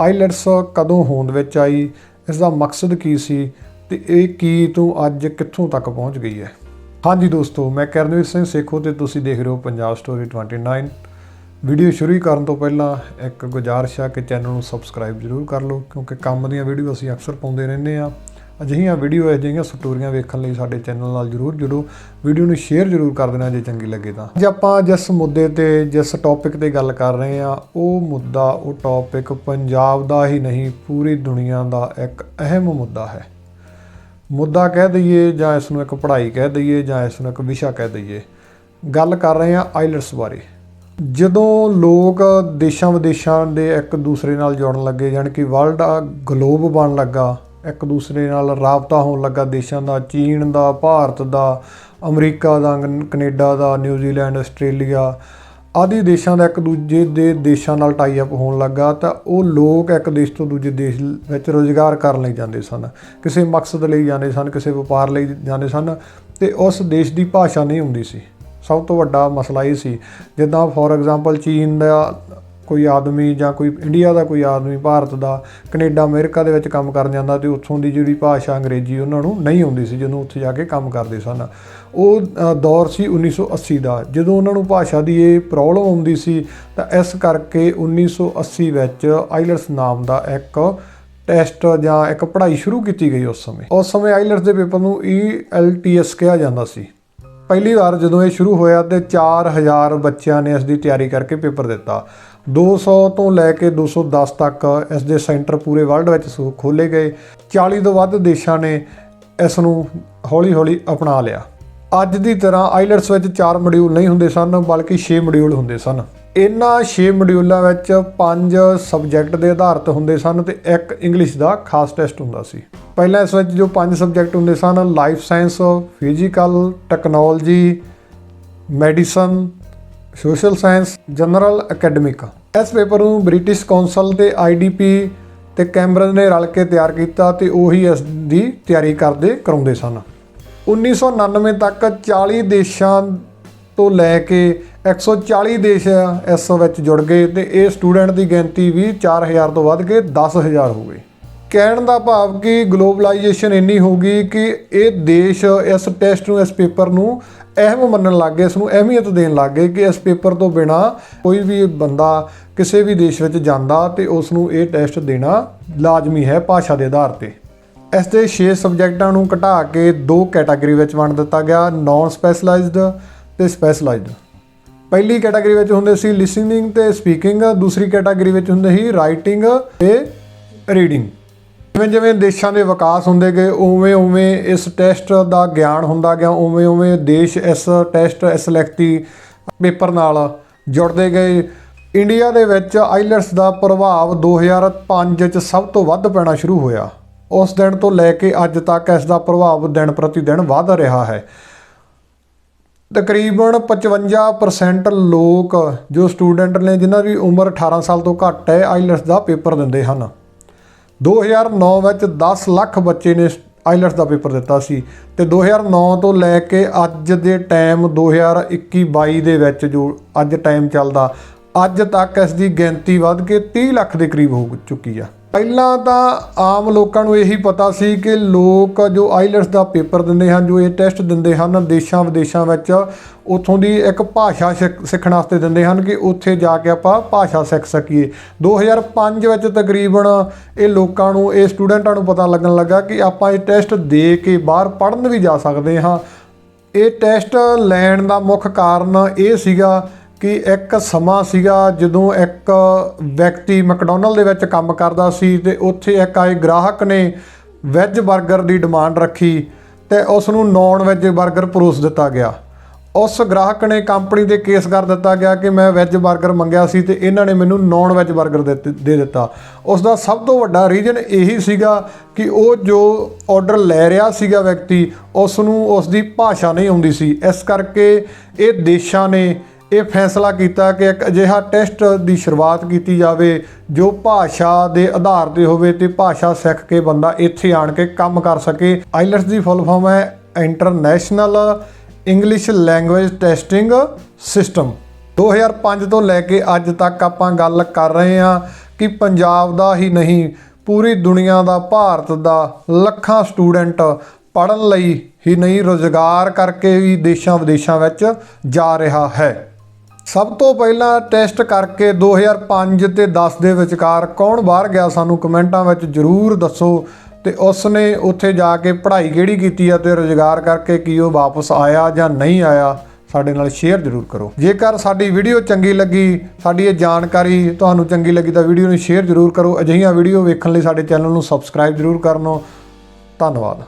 IELTS ਕਦੋਂ ਹੋਂਦ ਵਿੱਚ ਆਈ? ਇਸ ਦਾ ਮਕਸਦ ਕੀ ਸੀ? ਤੇ ਇਹ ਕੀ ਤੋਂ ਅੱਜ ਕਿੱਥੋਂ ਤੱਕ ਪਹੁੰਚ ਗਈ ਹੈ? ਹਾਂਜੀ ਦੋਸਤੋ, ਮੈਂ ਕਰਨਵੀਰ ਸਿੰਘ ਸੇਖੋ ਤੇ ਤੁਸੀਂ ਦੇਖ ਰਹੇ ਹੋ ਪੰਜਾਬ ਸਟੋਰੀ 29 ਵੀਡੀਓ ਸ਼ੁਰੂ ਕਰਨ ਤੋਂ ਪਹਿਲਾਂ ਇੱਕ ਗੁਜ਼ਾਰਿਸ਼ ਆ ਕਿ ਚੈਨਲ ਨੂੰ ਸਬਸਕ੍ਰਾਈਬ ਜ਼ਰੂਰ ਕਰ ਲਓ, ਕਿਉਂਕਿ ਕੰਮ ਦੀਆਂ ਵੀਡੀਓ ਅਸੀਂ ਅਕਸਰ ਪਾਉਂਦੇ ਰਹਿੰਦੇ ਆ ਅਜਿਹੀਆਂ ਵੀਡੀਓ ਅਜਿਹੀਆਂ ਸਟੋਰੀਆਂ ਵੇਖਣ ਲਈ ਸਾਡੇ ਚੈਨਲ ਨਾਲ ਜਰੂਰ ਜੁੜੋ। ਵੀਡੀਓ ਨੂੰ ਸ਼ੇਅਰ ਜਰੂਰ ਕਰ ਦੇਣਾ ਜੇ ਚੰਗੀ ਲੱਗੇ ਤਾਂ। ਅੱਜ ਆਪਾਂ ਜਿਸ ਮੁੱਦੇ ਤੇ, ਜਿਸ ਟੌਪਿਕ ਤੇ ਗੱਲ ਕਰ ਰਹੇ ਆ ਉਹ ਮੁੱਦਾ, ਉਹ ਟੌਪਿਕ ਪੰਜਾਬ ਦਾ ਹੀ ਨਹੀਂ, ਪੂਰੀ ਦੁਨੀਆ ਦਾ ਇੱਕ ਅਹਿਮ ਮੁੱਦਾ ਹੈ। ਮੁੱਦਾ ਕਹਿ ਦਈਏ ਜਾਂ ਇਸ ਨੂੰ ਇੱਕ ਪੜ੍ਹਾਈ ਕਹਿ ਦਈਏ ਜਾਂ ਇਸ ਨੂੰ ਇੱਕ ਵਿਸ਼ਾ ਕਹਿ ਦਈਏ। ਗੱਲ ਕਰ ਰਹੇ ਆ ਆਈਲਟਸ ਬਾਰੇ। ਜਦੋਂ ਲੋਕ ਦੇਸ਼ਾਂ ਵਿਦੇਸ਼ਾਂ ਦੇ ਇੱਕ ਦੂਸਰੇ ਨਾਲ ਜੁੜਨ ਲੱਗੇ, ਜਾਣੀ ਕਿ ਵਰਲਡ ਗਲੋਬ ਬਣ ਲੱਗਾ ਇੱਕ ਦੂਸਰੇ ਨਾਲ ਰਾਬਤਾ ਹੋਣ ਲੱਗਾ ਦੇਸ਼ਾਂ ਦਾ, ਚੀਨ ਦਾ, ਭਾਰਤ ਦਾ, ਅਮਰੀਕਾ ਦਾ, ਕ- ਕੈਨੇਡਾ ਦਾ, ਨਿਊਜ਼ੀਲੈਂਡ, ਆਸਟ੍ਰੇਲੀਆ ਆਦਿ ਦੇਸ਼ਾਂ ਦਾ ਇੱਕ ਦੂਜੇ ਦੇ ਦੇਸ਼ਾਂ ਨਾਲ ਟਾਈ ਅਪ ਹੋਣ ਲੱਗਾ ਤਾਂ ਉਹ ਲੋਕ ਇੱਕ ਦੇਸ਼ ਤੋਂ ਦੂਜੇ ਦੇਸ਼ ਵਿੱਚ ਰੋਜ਼ਗਾਰ ਕਰਨ ਲਈ ਜਾਂਦੇ ਸਨ। ਕਿਸੇ ਮਕਸਦ ਲਈ ਜਾਂਦੇ ਸਨ, ਕਿਸੇ ਵਪਾਰ ਲਈ ਜਾਂਦੇ ਸਨ ਤੇ ਉਸ ਦੇਸ਼ ਦੀ ਭਾਸ਼ਾ ਨਹੀਂ ਹੁੰਦੀ ਸੀ। ਸਭ ਤੋਂ ਵੱਡਾ ਮਸਲਾ ਇਹ ਸੀ, ਜਿੱਦਾਂ ਫੋਰ ਐਗਜ਼ਾਮਪਲ ਚੀਨ ਦਾ ਕੋਈ ਆਦਮੀ ਜਾਂ ਕੋਈ ਇੰਡੀਆ ਦਾ ਕੋਈ ਆਦਮੀ, ਭਾਰਤ ਦਾ, ਕੈਨੇਡਾ, ਅਮਰੀਕਾ ਦੇ ਵਿੱਚ ਕੰਮ ਕਰਨ ਜਾਂਦਾ ਤੇ ਉੱਥੋਂ ਦੀ ਜਿਹੜੀ ਭਾਸ਼ਾ ਅੰਗਰੇਜ਼ੀ ਉਹਨਾਂ ਨੂੰ ਨਹੀਂ ਆਉਂਦੀ ਸੀ, ਜਦੋਂ ਉੱਥੇ ਜਾ ਕੇ ਕੰਮ ਕਰਦੇ ਸਨ। ਉਹ ਦੌਰ ਸੀ 1980 ਦਾ। ਜਦੋਂ ਉਹਨਾਂ ਨੂੰ ਭਾਸ਼ਾ ਦੀ ਇਹ ਪ੍ਰੋਬਲਮ ਆਉਂਦੀ ਸੀ, ਤਾਂ ਇਸ ਕਰਕੇ 1980 ਵਿੱਚ ਆਈਲਟਸ ਨਾਮ ਦਾ ਇੱਕ ਟੈਸਟ ਜਾਂ ਇੱਕ ਪੜ੍ਹਾਈ ਸ਼ੁਰੂ ਕੀਤੀ ਗਈ ਉਸ ਸਮੇਂ। ਉਸ ਸਮੇਂ ਆਈਲਟਸ ਦੇ ਪੇਪਰ ਨੂੰ ELTS ਕਿਹਾ ਜਾਂਦਾ ਸੀ। ਪਹਿਲੀ ਵਾਰ ਜਦੋਂ ਇਹ ਸ਼ੁਰੂ ਹੋਇਆ ਤੇ 4000 ਬੱਚਿਆਂ ਨੇ ਇਸ ਦੀ ਤਿਆਰੀ ਕਰਕੇ ਪੇਪਰ ਦਿੱਤਾ। 200 ਤੋਂ ਲੈ ਕੇ 210 ਤੱਕ ਇਸ ਦੇ ਸੈਂਟਰ ਪੂਰੇ ਵਰਲਡ ਵਿੱਚ ਖੋਲੇ ਗਏ। 40 ਤੋਂ ਵੱਧ ਦੇਸ਼ਾਂ ਨੇ ਇਸ ਨੂੰ ਹੌਲੀ-ਹੌਲੀ ਅਪਣਾ ਲਿਆ। ਅੱਜ ਦੀ ਤਰ੍ਹਾਂ ਆਈਲਟਸ ਵਿੱਚ 4 ਮੋਡਿਊਲ ਨਹੀਂ ਹੁੰਦੇ ਸਨ, ਬਲਕਿ 6 ਮੋਡਿਊਲ ਹੁੰਦੇ ਸਨ। ਇਹਨਾਂ 6 ਮੋਡਿਊਲਾਂ ਵਿੱਚ 5 ਸਬਜੈਕਟ ਦੇ ਆਧਾਰਿਤ ਹੁੰਦੇ ਸਨ ਤੇ ਇੱਕ ਇੰਗਲਿਸ਼ ਦਾ ਖਾਸ ਟੈਸਟ ਹੁੰਦਾ ਸੀ। ਪਹਿਲਾਂ ਇਸ ਵਿੱਚ ਜੋ 5 ਸਬਜੈਕਟ ਹੁੰਦੇ ਸਨ, life science, physical, technology, medicine, social science, general academic ਇਸ ਪੇਪਰ ਨੂੰ ਬ੍ਰਿਟਿਸ਼ ਕੌਂਸਲ ਤੇ ਆਈਡੀਪੀ ਤੇ ਕੈਮਰਨ ਨੇ ਰਲ ਕੇ ਤਿਆਰ ਕੀਤਾ ਤੇ ਉਹੀ ਇਸ ਦੀ ਤਿਆਰੀ ਕਰਦੇ ਕਰਾਉਂਦੇ ਸਨ। 1999 ਤੱਕ 40 ਦੇਸ਼ਾਂ ਤੋਂ ਲੈ ਕੇ 140 ਦੇਸ਼ ਇਸ ਵਿੱਚ ਜੁੜ ਗਏ ਤੇ ਇਹ ਸਟੂਡੈਂਟ ਦੀ ਗਿਣਤੀ ਵੀ 4000 ਤੋਂ ਵੱਧ ਕੇ 10000 ਹੋ ਗਈ। ਕਹਿਣ ਦਾ ਭਾਵ ਕਿ ਗਲੋਬਲਾਈਜੇਸ਼ਨ ਇੰਨੀ ਹੋ ਗਈ ਕਿ ਇਹ ਦੇਸ਼ ਇਸ ਟੈਸਟ ਨੂੰ, ਇਸ ਪੇਪਰ ਨੂੰ ਅਹਿਮ ਮੰਨਣ ਲੱਗ ਗਏ ਇਸ ਨੂੰ ਅਹਿਮੀਅਤ ਦੇਣ ਲੱਗ ਗਏ ਕਿ ਇਸ ਪੇਪਰ ਤੋਂ ਬਿਨਾ ਕੋਈ ਵੀ ਬੰਦਾ ਕਿਸੇ ਵੀ ਦੇਸ਼ ਵਿੱਚ ਜਾਂਦਾ ਤੇ ਉਸ ਨੂੰ ਇਹ ਟੈਸਟ ਦੇਣਾ ਲਾਜ਼ਮੀ ਹੈ ਭਾਸ਼ਾ ਦੇ ਆਧਾਰ ਤੇ। ਇਸ ਦੇ 6 ਸਬਜੈਕਟਾਂ ਨੂੰ ਘਟਾ ਕੇ ਦੋ ਕੈਟਾਗਰੀ ਵਿੱਚ ਵੰਡ ਦਿੱਤਾ ਗਿਆ ਨਾਨ ਸਪੈਸ਼ਲਾਈਜ਼ਡ ਤੇ ਸਪੈਸ਼ਲਾਈਜ਼ਡ ਪਹਿਲੀ ਕੈਟਾਗਰੀ ਵਿੱਚ ਹੁੰਦੇ ਸੀ ਲਿਸਨਿੰਗ ਤੇ ਸਪੀਕਿੰਗ ਦੂਸਰੀ ਕੈਟਾਗਰੀ ਵਿੱਚ ਹੁੰਦੇ ਸੀ ਰਾਈਟਿੰਗ ਤੇ ਰੀਡਿੰਗ ਜਿਵੇਂ ਜਿਵੇਂ ਦੇਸ਼ਾਂ ਦੇ ਵਿਕਾਸ ਹੁੰਦੇ ਗਏ, ਉਵੇਂ ਉਵੇਂ ਇਸ ਟੈਸਟ ਦਾ ਗਿਆਨ ਹੁੰਦਾ ਗਿਆ, ਉਵੇਂ ਉਵੇਂ ਦੇਸ਼ ਇਸ ਟੈਸਟ ਇਸ ਲਿਖਤੀ ਪੇਪਰ ਨਾਲ ਜੁੜਦੇ ਗਏ। ਇੰਡੀਆ ਦੇ ਵਿੱਚ ਆਈਲਟਸ ਦਾ ਪ੍ਰਭਾਵ 2005 ਚ ਸਭ ਤੋਂ ਵੱਧ ਪੈਣਾ ਸ਼ੁਰੂ ਹੋਇਆ। ਉਸ ਦਿਨ ਤੋਂ ਲੈ ਕੇ ਅੱਜ ਤੱਕ ਇਸ ਦਾ ਪ੍ਰਭਾਵ ਦਿਨ ਪ੍ਰਤੀ ਦਿਨ ਵੱਧ ਰਿਹਾ ਹੈ। ਤਕਰੀਬਨ 55% ਲੋਕ ਜੋ ਸਟੂਡੈਂਟ ਨੇ, ਜਿਨ੍ਹਾਂ ਦੀ ਉਮਰ 18 ਸਾਲ ਤੋਂ ਘੱਟ ਹੈ, ਆਈਲਟਸ ਦਾ ਪੇਪਰ ਦਿੰਦੇ ਹਨ। 2009 ਵਿੱਚ 10 ਲੱਖ ਬੱਚੇ ਨੇ ਆਈਲਟਸ ਦਾ ਪੇਪਰ ਦਿੱਤਾ ਸੀ ਤੇ 2009 ਤੋਂ ਲੈ ਕੇ ਅੱਜ ਦੇ ਟਾਈਮ 2021-22 ਦੇ ਵਿੱਚ ਜੋ ਅੱਜ ਟਾਈਮ ਚੱਲਦਾ, ਅੱਜ ਤੱਕ ਇਸ ਦੀ ਗਿਣਤੀ ਵੱਧ ਕੇ 30 ਲੱਖ ਦੇ ਕਰੀਬ ਹੋ ਚੁੱਕੀ ਆ। ਪਹਿਲਾਂ ਤਾਂ ਆਮ ਲੋਕਾਂ ਨੂੰ ਇਹੀ ਪਤਾ ਸੀ ਕਿ ਲੋਕ ਜੋ ਆਈਲਟਸ ਦਾ ਪੇਪਰ ਦਿੰਦੇ ਹਨ, ਜੋ ਇਹ ਟੈਸਟ ਦਿੰਦੇ ਹਨ, ਦੇਸ਼ਾਂ ਵਿਦੇਸ਼ਾਂ ਵਿੱਚ ਉਥੋਂ ਦੀ ਇੱਕ ਭਾਸ਼ਾ ਸਿੱਖ- ਸਿੱਖਣ ਵਾਸਤੇ ਦਿੰਦੇ ਹਨ ਕਿ ਉੱਥੇ ਜਾ ਕੇ ਆਪਾਂ ਭਾਸ਼ਾ ਸਿੱਖ ਸਕੀਏ। 2005 ਵਿੱਚ ਤਕਰੀਬਨ ਇਹ ਲੋਕਾਂ ਨੂੰ, ਇਹ ਸਟੂਡੈਂਟਾਂ ਨੂੰ ਪਤਾ ਲੱਗਣ ਲੱਗਾ ਕਿ ਆਪਾਂ ਇਹ ਟੈਸਟ ਦੇ ਕੇ ਬਾਹਰ ਪੜ੍ਹਨ ਵੀ ਜਾ ਸਕਦੇ ਹਾਂ। ਇਹ ਟੈਸਟ ਲੈਣ ਦਾ ਮੁੱਖ ਕਾਰਨ ਇਹ ਸੀਗਾ ਕਿ ਇੱਕ ਸਮਾਂ ਸੀਗਾ ਜਦੋਂ ਇੱਕ ਵਿਅਕਤੀ ਮੈਕਡੋਨਲ ਦੇ ਵਿੱਚ ਕੰਮ ਕਰਦਾ ਸੀ ਤੇ ਉੱਥੇ ਇੱਕ ਆਏ ਗ੍ਰਾਹਕ ਨੇ ਵੈਜ 버ਗਰ ਦੀ ਡਿਮਾਂਡ ਰੱਖੀ ਤੇ ਉਸ ਨੂੰ ਨੌਨ ਵੈਜ 버ਗਰ ਪਰੋਸ ਦਿੱਤਾ ਗਿਆ। ਉਸ ਗ੍ਰਾਹਕ ਨੇ ਕੰਪਨੀ ਦੇ ਕੇਸ ਕਰ ਦਿੱਤਾ ਗਿਆ ਕਿ ਮੈਂ ਵੈਜ 버ਗਰ ਮੰਗਿਆ ਸੀ ਤੇ ਇਹਨਾਂ ਨੇ ਮੈਨੂੰ ਨੌਨ ਵੈਜ 버ਗਰ ਦੇ ਦਿੱਤਾ। ਉਸ ਦਾ ਸਭ ਤੋਂ ਵੱਡਾ ਰੀਜਨ ਇਹੀ ਸੀਗਾ ਕਿ ਉਹ ਜੋ ਆਰਡਰ ਲੈ ਰਿਹਾ ਸੀਗਾ ਵਿਅਕਤੀ ਉਸ ਨੂੰ ਉਸ ਦੀ ਭਾਸ਼ਾ ਨਹੀਂ ਆਉਂਦੀ ਸੀ। ਇਸ ਕਰਕੇ ਇਹ ਦੇਸ਼ਾਂ ਨੇ ਇਹ ਫੈਸਲਾ ਕੀਤਾ ਕਿ ਇੱਕ ਅਜਿਹਾ ਟੈਸਟ ਦੀ ਸ਼ੁਰੂਆਤ ਕੀਤੀ ਜਾਵੇ ਜੋ ਭਾਸ਼ਾ ਦੇ ਆਧਾਰ ਤੇ ਹੋਵੇ ਤੇ ਭਾਸ਼ਾ ਸਿੱਖ ਕੇ ਬੰਦਾ ਇੱਥੇ ਆਣ ਕੇ ਕੰਮ ਕਰ ਸਕੇ। ਆਈਲਟਸ ਦੀ ਫੁੱਲ ਫਾਰਮ ਹੈ international English language testing system. 2005 ਤੋਂ ਲੈ ਕੇ ਅੱਜ ਤੱਕ ਆਪਾਂ ਗੱਲ ਕਰ ਰਹੇ ਹਾਂ ਕਿ ਪੰਜਾਬ ਦਾ ਹੀ ਨਹੀਂ, ਪੂਰੀ ਦੁਨੀਆ ਦਾ, ਭਾਰਤ ਦਾ ਲੱਖਾਂ ਸਟੂਡੈਂਟ ਪੜਨ ਲਈ ਹੀ ਨਹੀਂ, ਰੋਜ਼ਗਾਰ ਕਰਕੇ ਵੀ ਦੇਸ਼ਾਂ ਵਿਦੇਸ਼ਾਂ ਵਿੱਚ ਜਾ ਰਿਹਾ ਹੈ। ਸਭ ਤੋਂ ਪਹਿਲਾਂ ਟੈਸਟ ਕਰਕੇ 2005 ਤੇ 10 ਦੇ ਵਿਚਕਾਰ ਕੌਣ ਬਾਹਰ ਗਿਆ ਸਾਨੂੰ ਕਮੈਂਟਾਂ ਵਿੱਚ ਜਰੂਰ ਦੱਸੋ ਤੇ ਉਸ ਨੇ ਉੱਥੇ ਜਾ ਕੇ ਪੜ੍ਹਾਈ ਕਿਹੜੀ ਕੀਤੀ ਆ ਤੇ ਰੋਜ਼ਗਾਰ ਕਰਕੇ ਕੀ ਉਹ ਵਾਪਸ ਆਇਆ ਜਾਂ ਨਹੀਂ ਆਇਆ, ਸਾਡੇ ਨਾਲ ਸ਼ੇਅਰ ਜ਼ਰੂਰ ਕਰੋ। ਜੇਕਰ ਸਾਡੀ ਵੀਡੀਓ ਚੰਗੀ ਲੱਗੀ, ਸਾਡੀ ਇਹ ਜਾਣਕਾਰੀ ਤੁਹਾਨੂੰ ਚੰਗੀ ਲੱਗੀ ਤਾਂ ਵੀਡੀਓ ਨੂੰ ਸ਼ੇਅਰ ਜ਼ਰੂਰ ਕਰੋ। ਅਜਿਹੀਆਂ ਵੀਡੀਓ ਵੇਖਣ ਲਈ ਸਾਡੇ ਚੈਨਲ ਨੂੰ ਸਬਸਕ੍ਰਾਈਬ ਜ਼ਰੂਰ ਕਰਨੋ। ਧੰਨਵਾਦ।